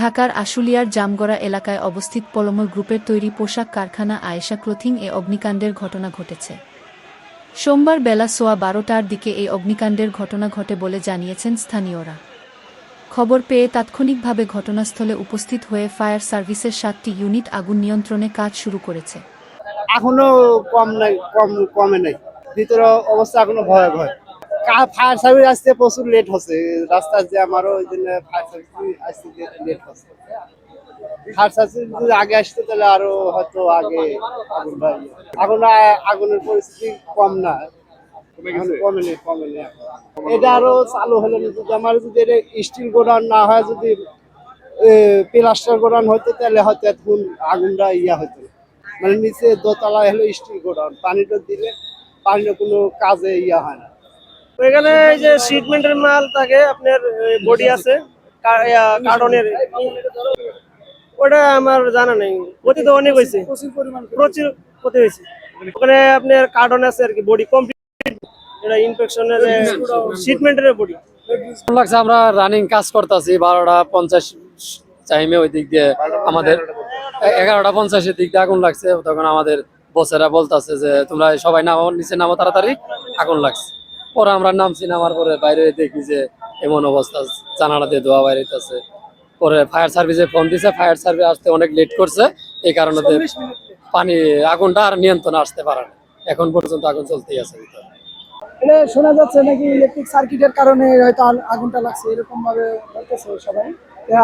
ঢাকার আশুলিয়ার জামগড়া এলাকায় অবস্থিত পলমল গ্রুপের তৈরি পোশাক কারখানা আয়েশা ক্লোথিং এ অগ্নিকাণ্ডের ঘটনা ঘটেছে। সোমবার বেলা সোয়া বারোটার দিকে এই অগ্নিকাণ্ডের ঘটনা ঘটে বলে জানিয়েছেন স্থানীয়রা। খবর পেয়ে তাৎক্ষণিকভাবে ঘটনাস্থলে উপস্থিত হয়ে ফায়ার সার্ভিসের সাতটি ইউনিট আগুন নিয়ন্ত্রণে কাজ শুরু করেছে। এখনও কম নাই, কম, কমে নাই। ভিতরে অবস্থা এখনও ভয় ভয় ফায়ার সার্ভিস আসতে প্রচুর লেট হচ্ছে। রাস্তা যে আমারও ওই জন্য ফায়ার সার্ভিস আসতে লেট হচ্ছে। ফায়ার সার্ভিস যদি আগে আসতো তাহলে আরও হয়তো আগে আগুন বাড়বে এখন আগুনের পরিস্থিতি কম না। কমেনি কমেনি এটা আরও চালু হলে না, যদি আমার যদি এটা স্টিল গোডাউন না হয় যদি প্লাস্টার গোডাউন হতো তাহলে হয়তো এখন আগুনটা ইয়া হতো মানে নিচে দোতলায় হলো স্টিল গোডাউন। পানিটা দিলে পানিটা কোনো কাজে ইয়া হয় না। এখানে এই যে ট্রিটমেন্টের মাল থাকে, আপনার বডি আছে কার্টনের। ওটা আমার জানা নেই। ক্ষতি তো অনেক হয়েছে। প্রচুর ক্ষতি হয়েছে। ওখানে আপনার কার্টন আছে আর কি বডি কমপ্লিট এটা ইনফেকশনের ট্রিটমেন্টের বডি লাগছে? আমরা রানিং কাজ করতেছি, বারোটা পঞ্চাশ টাইমে ওই দিক দিয়ে আমাদের এগারোটা পঞ্চাশের দিক দিয়ে আগুন লাগছে। তখন আমাদের বসেরা বলতেছে যে, তোমরা সবাই নামো, নিচে নামো তাড়াতাড়ি, আগুন লাগছে। পরে আমরা নামছি নামার পরে বাইরে দেখি যে এমন অবস্থা জানালা দিয়ে ধোয়া বাইরে আছে পরে ফায়ার সার্ভিসে ফোন দিছে ফায়ার সার্ভিস আসতে অনেক লেট করছে এই কারণে পানি আগুনটা আর নিয়ন্ত্রণে আসতে পারে না। এখন পর্যন্ত আগুন চলতেই আছে ভিতরে। এটা শোনা যাচ্ছে নাকি ইলেকট্রিক সার্কিটের কারণে হয়তো আগুনটা লাগছে এরকম ভাবে বলতেছে সবাই।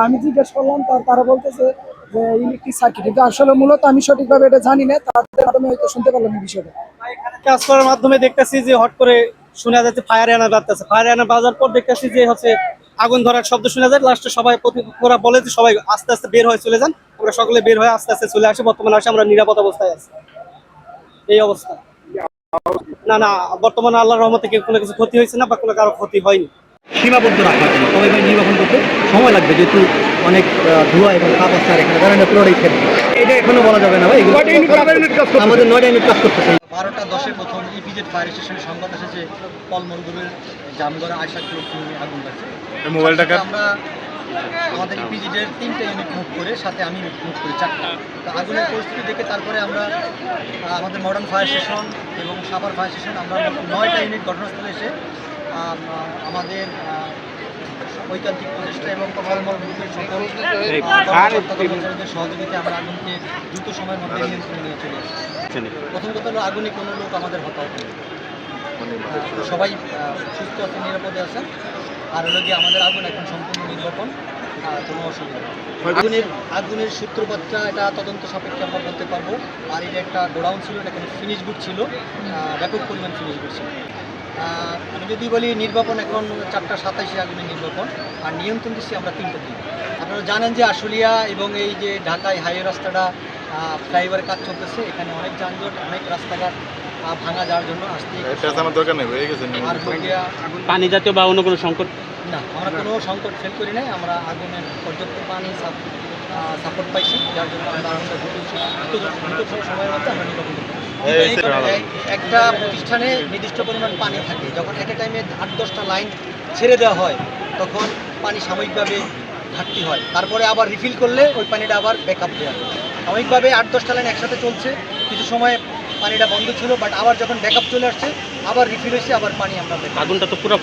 আমি জিজ্ঞেস করলাম তারা বলতেছে যে ইলেকট্রিক সার্কিট কিন্তু আসলে মূলত আমি সঠিকভাবে এটা জানি না তাদের মাধ্যমে হয়তো শুনতে পারলাম এই বিষয়টা। কাজ করার মাধ্যমে দেখতেছি যে হট করে শোনা যাচ্ছে ফায়ার আনা বাজতেছে। ফায়ার আনা বাজার পর দেখতেছি যে হচ্ছে আগুন ধরার শব্দ শোনা যায়। লাস্টে সবাই ওরা বলে যে সবাই আস্তে আস্তে বের হয়ে চলে যান। আমরা সকলে বের হয়ে আস্তে আস্তে চলে আসি। বর্তমানে আসে আমরা নিরাপদ অবস্থায় আছি। এই অবস্থা। না না বর্তমানে আল্লাহর রহমতে কেউ কোনো কিছু ক্ষতি হয়েছে না বা কোনো কারও ক্ষতি হয়নি। সীমাবদ্ধ রাখা হবে তবে ভাই নির্বাচন করতে সময় লাগবে যেহেতু অনেক ধোঁয়া এবং তাপ আছে আর এখানে। কারণে পুরোটাই খেতে এটা এখনও বলা যাবে না ভাই। আমাদের নয়টা ইউনিট কাজ করতেছে। বারোটা দশে প্রথম ইপিজেড ফায়ার স্টেশনের সংবাদ এসেছে পলমলগুলোর জামগড়া আশা ক্লোক আগুন লাগছে। মোবাইলটাকে আমরা আমাদের ইপিজেডের তিনটে ইউনিট মুভ করে সাথে আমি মুভ করি চারটা। তো আগুনের পরিস্থিতি দেখে তারপরে আমরা আমাদের মডার্ন ফায়ার স্টেশন এবং সাভার ফায়ার স্টেশন আমরা নয়টা ইউনিট ঘটনাস্থলে এসে আমাদের ঐকান্তিক প্রচেষ্টা এবং পলমল গ্রুপের সকল সহযোগিতায় আমরা আগুনকে দ্রুত সময়ের মধ্যে নিয়ন্ত্রণে নিয়ে চলে আসি প্রথম কথা হলো আগুনে কোনো লোক আমাদের হতাহত নেই সবাই সুস্থ আছেন নিরাপদে আছেন আর হলো গিয়ে আমাদের আগুন এখন সম্পূর্ণ নির্বাপন কোনো অসুবিধা আগুনের আগুনের সূত্রপাতটা এটা তদন্ত সাপেক্ষে আমরা বলতে পারব। আর এটা একটা গোডাউন ছিল এটা এখানে ফিনিশ বুক ছিল। ব্যাপক পরিমাণ ফিনিশ বুক ছিল। আমি যদি বলি নির্বাপন এখন চারটা সাতাইশে আগুনের নির্বাপন আর নিয়ন্ত্রণ দিচ্ছি আমরা তিনটা দিন। আপনারা জানেন যে আশুলিয়া এবং এই যে ঢাকায় হাইওয়ে রাস্তাটা ফ্লাইওভারের কাজ চলতেছে এখানে অনেক যানজট অনেক রাস্তাঘাট ভাঙা যাওয়ার জন্য আসতে পেঁচানোর দরকার নেই হয়ে গেছে আর পানি জাতীয় বা অন্য কোনো সংকট? না আমরা কোনো সংকট ফেল করি নাই আমরা আগুনের পর্যাপ্ত পানি সাপোর্ট পাইছি যার জন্য আমরা সময়ের মধ্যে আমরা নির্বাপন একটা প্রতিষ্ঠানে নির্দিষ্ট পরিমাণ পানি থাকে। যখন একটা টাইমে আট দশটা লাইন ছেড়ে দেওয়া হয় তখন পানি সাময়িকভাবে ঘাটতি হয়। তারপরে আবার রিফিল করলে ওই পানিটা আবার ব্যাকআপ দেওয়া হয়। সাময়িকভাবে আট দশটা লাইন একসাথে চলছে। কিছু সময় পানিটা বন্ধ ছিল বাট আবার যখন ব্যাকআপ চলে আসছে আবার রিফিল হয়েছে আবার পানি আমরা আগুনটা তো পুরো